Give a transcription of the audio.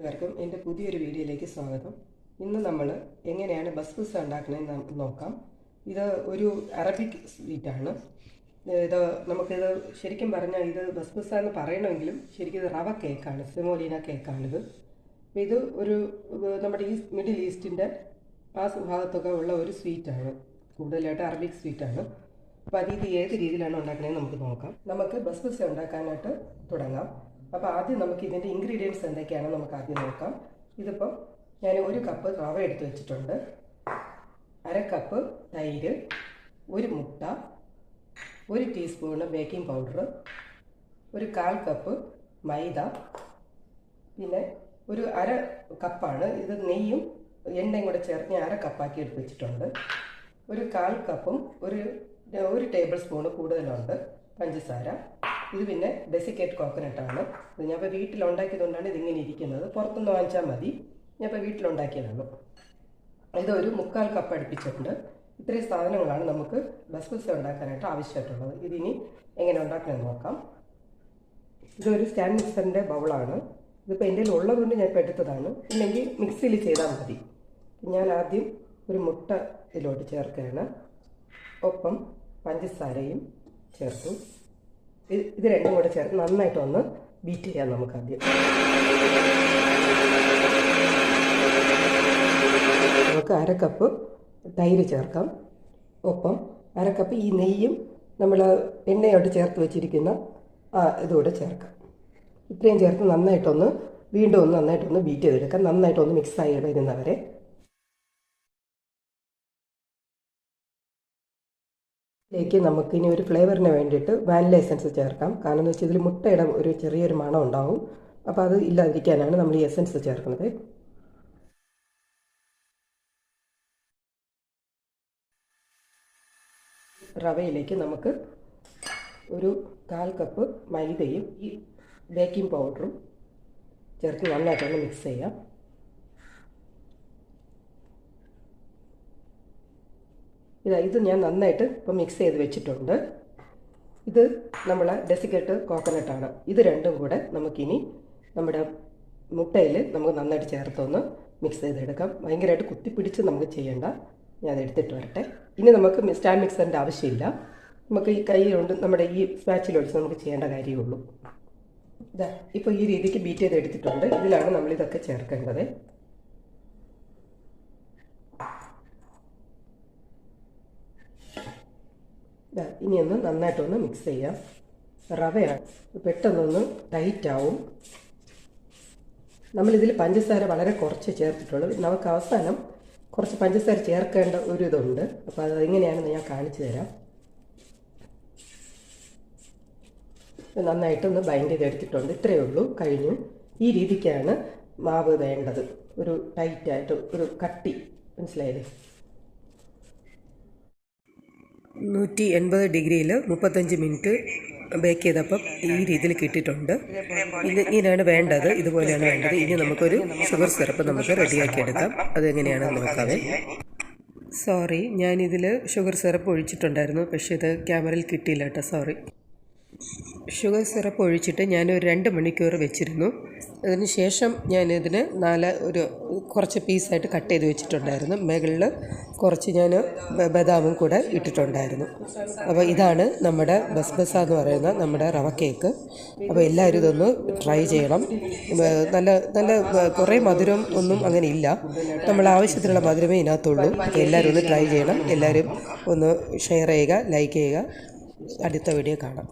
എല്ലാവർക്കും എന്റെ പുതിയൊരു വീഡിയോയിലേക്ക് സ്വാഗതം. ഇന്ന് നമ്മൾ എങ്ങനെയാണ് ബസ്ബൂസ ഉണ്ടാക്കണമെന്ന് നോക്കാം. ഇത് ഒരു അറബിക് സ്വീറ്റാണ്. ഇത് നമുക്കിത് ശരിക്കും പറഞ്ഞാൽ ഇത് ബസ്ബൂസ എന്ന് പറയണമെങ്കിലും ശരിക്കും ഇത് റവ കേക്കാണ് സെമോലീന കേക്കാണിത്. ഇത് ഒരു നമ്മുടെ ഈ മിഡിൽ ഈസ്റ്റിന്റെ ആ ഭാഗത്തൊക്കെ ഉള്ള ഒരു സ്വീറ്റാണ്. കൂടുതലായിട്ട് അറബിക് സ്വീറ്റാണ്. അപ്പോൾ അത് ഇത് ഏത് രീതിയിലാണ് ഉണ്ടാക്കണമെന്ന് നമുക്ക് നോക്കാം. നമുക്ക് ബസ്ബൂസ ഉണ്ടാക്കാനായിട്ട് തുടങ്ങാം. അപ്പോൾ ആദ്യം നമുക്ക് ഇതിന്റെ ഇൻഗ്രീഡിയൻസ് എന്തൊക്കെയാണെന്ന് നമുക്ക് ആദ്യം നോക്കാം. ഇതിപ്പം ഞാൻ ഒരു കപ്പ് റവ എടുത്ത് വെച്ചിട്ടുണ്ട്. അര കപ്പ് തൈര് ഒരു മുട്ട ഒരു ടീസ്പൂണ് ബേക്കിംഗ് പൗഡർ ഒരു കാൽ കപ്പ് മൈദ പിന്നെ ഒരു അര കപ്പാണ് ഇത് നെയ്യും എണ്ണയും കൂടെ ചേർത്ത് ഞാൻ അര കപ്പാക്കി എടുത്ത് വെച്ചിട്ടുണ്ട്. ഒരു കാൽ കപ്പും ഒരു ഒരു ടേബിൾ സ്പൂണ് കൂടുതലുണ്ട് പഞ്ചസാര. ഇത് പിന്നെ ഡെസിക്കേറ്റ് കോക്കനട്ട് ആണ്. ഇത് ഞാൻ ഇപ്പോൾ വീട്ടിലുണ്ടാക്കിയതുകൊണ്ടാണ് ഇതിങ്ങനെ ഇരിക്കുന്നത്. പുറത്തുനിന്ന് വാങ്ങിച്ചാൽ മതി. ഞാൻ ഇപ്പോൾ വീട്ടിലുണ്ടാക്കിയതാണ്. ഇതൊരു മുക്കാൽ കപ്പ് അടുപ്പിച്ചിട്ടുണ്ട്. ഇത്രയും സാധനങ്ങളാണ് നമുക്ക് ബസ്ബൂസ ഉണ്ടാക്കാനായിട്ട് ആവശ്യമായിട്ടുള്ളത്. ഇതിനി എങ്ങനെ ഉണ്ടാക്കണമെന്ന് നോക്കാം. ഇതൊരു സ്റ്റാൻഡ് മിക്സറിന്റെ ബൗളാണ്. ഇതിപ്പോൾ എന്റെ ഉള്ളതുകൊണ്ട് ഞാൻ ഇപ്പോൾ എടുത്തതാണ്. ഇല്ലെങ്കിൽ മിക്സിയിൽ ചെയ്താൽ മതി. ഞാൻ ആദ്യം ഒരു മുട്ട ഇതിലോട്ട് ചേർക്കുകയാണ്. ഒപ്പം പഞ്ചസാരയും ചേർത്തു. ഇത് രണ്ടും കൂടെ ചേർത്ത് നന്നായിട്ട് ഒന്ന് ബീറ്റ് ചെയ്യാം നമുക്ക് ആദ്യം നമുക്ക് അര കപ്പ് തൈര് ചേർക്കാം. ഒപ്പം അര കപ്പ് ഈ നെയ്യും നമ്മൾ എണ്ണയോട്ട് ചേർത്ത് വെച്ചിരിക്കുന്ന ആ ഇതുകൂടെ ചേർക്കാം. ഇത്രയും ചേർത്ത് നന്നായിട്ടൊന്ന് വീണ്ടും ഒന്ന് നന്നായിട്ടൊന്ന് ബീറ്റ് ചെയ്തെടുക്കാം. നന്നായിട്ടൊന്ന് മിക്സായി വരുന്നവരെ. ഇതിലേക്ക് നമുക്കിനി ഒരു ഫ്ലേവറിന് വേണ്ടിയിട്ട് വാനില എസൻസ് ചേർക്കാം. കാരണം എന്ന് വെച്ചാൽ ഇതിൽ മുട്ടയുടെ ഒരു ചെറിയൊരു മണം ഉണ്ടാവും. അപ്പോൾ അത് ഇല്ലാതിരിക്കാനാണ് നമ്മൾ ഈ എസൻസ് ചേർക്കുന്നത്. റവയിലേക്ക് നമുക്ക് ഒരു കാൽ കപ്പ് മൈദയും ഈ ബേക്കിംഗ് പൗഡറും ചേർത്ത് നന്നായിട്ടൊന്ന് മിക്സ് ചെയ്യാം. ഇതാ ഇത് ഞാൻ നന്നായിട്ട് ഇപ്പം മിക്സ് ചെയ്ത് വെച്ചിട്ടുണ്ട്. ഇത് നമ്മൾ ഡെസിക്കേറ്റ് കോക്കനട്ടാണ് ഇത് രണ്ടും കൂടെ നമുക്കിനി നമ്മുടെ മുട്ടയിൽ നമുക്ക് നന്നായിട്ട് ചേർത്തൊന്ന് മിക്സ് ചെയ്തെടുക്കാം. ഭയങ്കരമായിട്ട് കുത്തിപ്പിടിച്ച് നമുക്ക് ചെയ്യേണ്ട. ഞാൻ എടുത്തിട്ട് വരട്ടെ. ഇനി നമുക്ക് സ്റ്റാൻഡ് മിക്സറിന്റെ ആവശ്യമില്ല. നമുക്ക് ഈ കൈ കൊണ്ട് നമ്മുടെ ഈ സ്പാച്ചിലൊഴിച്ച് നമുക്ക് ചെയ്യേണ്ട കാര്യമുള്ളൂ. ഇതാ ഇപ്പോൾ ഈ രീതിക്ക് ബീറ്റ് ചെയ്ത് എടുത്തിട്ടുണ്ട്. ഇതിലാണ് നമ്മളിതൊക്കെ ചേർക്കേണ്ടത്. ഇനി ഒന്ന് നന്നായിട്ടൊന്ന് മിക്സ് ചെയ്യാം. റവയാണ്. പെട്ടെന്നൊന്ന് ടൈറ്റാവും നമ്മളിതിൽ പഞ്ചസാര വളരെ കുറച്ച് ചേർത്തിട്ടുള്ളൂ നമുക്ക് അവസാനം കുറച്ച് പഞ്ചസാര ചേർക്കേണ്ട ഒരു ഇതുണ്ട്. അപ്പോൾ അത് എങ്ങനെയാണെന്ന് ഞാൻ കാണിച്ചു തരാം. നന്നായിട്ടൊന്ന് ബൈൻഡ് ചെയ്തെടുത്തിട്ടുണ്ട്. ഇത്രയേ ഉള്ളൂ. കഴിഞ്ഞു. ഈ രീതിക്കാണ് മാവ് വേണ്ടത്. ഒരു ടൈറ്റായിട്ട് ഒരു കട്ടി. മനസ്സിലായില്ലേ? നൂറ്റി എൺപത് ഡിഗ്രിയിൽ മുപ്പത്തഞ്ച് മിനിറ്റ് ബേക്ക് ചെയ്തപ്പം ഈ രീതിയിൽ കിട്ടിയിട്ടുണ്ട്. ഇത് ഇങ്ങനെയാണ് വേണ്ടത്. ഇതുപോലെയാണ് വേണ്ടത്. ഇനി നമുക്കൊരു ഷുഗർ സിറപ്പ് നമുക്ക് റെഡിയാക്കി എടുക്കാം അതെങ്ങനെയാണെന്ന് നോക്കാവേ. സോറി ഞാനിതിൽ ഷുഗർ സിറപ്പ് ഒഴിച്ചിട്ടുണ്ടായിരുന്നു. പക്ഷേ ഇത് ക്യാമറയിൽ കിട്ടിയില്ല കേട്ടോ. സോറി ഷുഗർ സിറപ്പ് ഒഴിച്ചിട്ട് ഞാൻ ഒരു രണ്ട് മണിക്കൂർ വെച്ചിരുന്നു. അതിന് ശേഷം ഞാനിതിന് നാല് ഒരു കുറച്ച് പീസായിട്ട് കട്ട് ചെയ്ത് വെച്ചിട്ടുണ്ടായിരുന്നു. മുകളിൽ കുറച്ച് ഞാൻ ബദാമും കൂടെ ഇട്ടിട്ടുണ്ടായിരുന്നു. അപ്പോൾ ഇതാണ് നമ്മുടെ ബസ്ബസ എന്ന് പറയുന്ന നമ്മുടെ റവ കേക്ക്. അപ്പോൾ എല്ലാവരും ഇതൊന്ന് ട്രൈ ചെയ്യണം. നല്ല നല്ല കുറേ മധുരം ഒന്നും അങ്ങനെ ഇല്ല. നമ്മൾ ആവശ്യത്തിനുള്ള മധുരമേ ഇതിനകത്തുള്ളൂ. എല്ലാവരും ഒന്ന് ട്രൈ ചെയ്യണം. എല്ലാവരും ഒന്ന് ഷെയർ ചെയ്യുക ലൈക്ക് ചെയ്യുക. അടുത്ത വീഡിയോ കാണാം.